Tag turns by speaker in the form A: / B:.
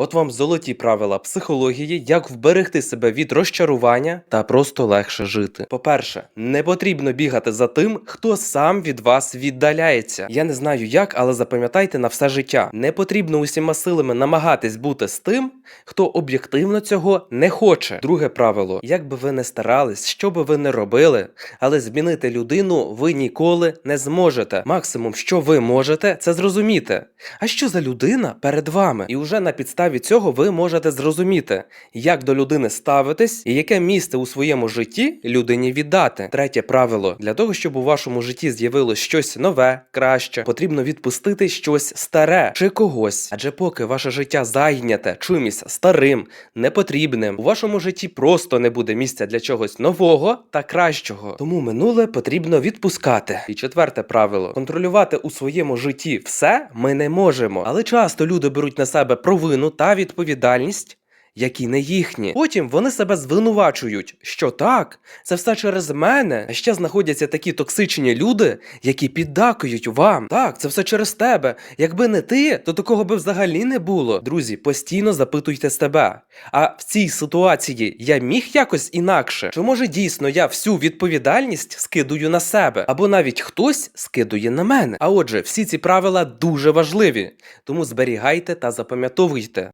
A: От вам золоті правила психології, як вберегти себе від розчарування та просто легше жити. По-перше, не потрібно бігати за тим, хто сам від вас віддаляється. Я не знаю як, але запам'ятайте на все життя. Не потрібно усіма силами намагатись бути з тим, хто об'єктивно цього не хоче. Друге правило: як би ви не старались, що би ви не робили, але змінити людину ви ніколи не зможете. Максимум, що ви можете, це зрозуміти. А що за людина перед вами? І вже на підставі цього ви можете зрозуміти, як до людини ставитись і яке місце у своєму житті людині віддати. Третє правило: для того, щоб у вашому житті з'явилось щось нове, краще, потрібно відпустити щось старе чи когось. Адже поки ваше життя зайняте чимось старим, непотрібним, у вашому житті просто не буде місця для чогось нового та кращого. Тому минуле потрібно відпускати. І четверте правило: контролювати у своєму житті все ми не можемо. Але часто люди беруть на себе провину та відповідальність. Які не їхні. Потім вони себе звинувачують, що так, це все через мене. А ще знаходяться такі токсичні люди, які піддакують вам. Так, це все через тебе. Якби не ти, то такого би взагалі не було. Друзі, постійно запитуйте себе. А в цій ситуації я міг якось інакше? Чи може дійсно я всю відповідальність скидую на себе? Або навіть хтось скидує на мене? А отже, всі ці правила дуже важливі, тому зберігайте та запам'ятовуйте.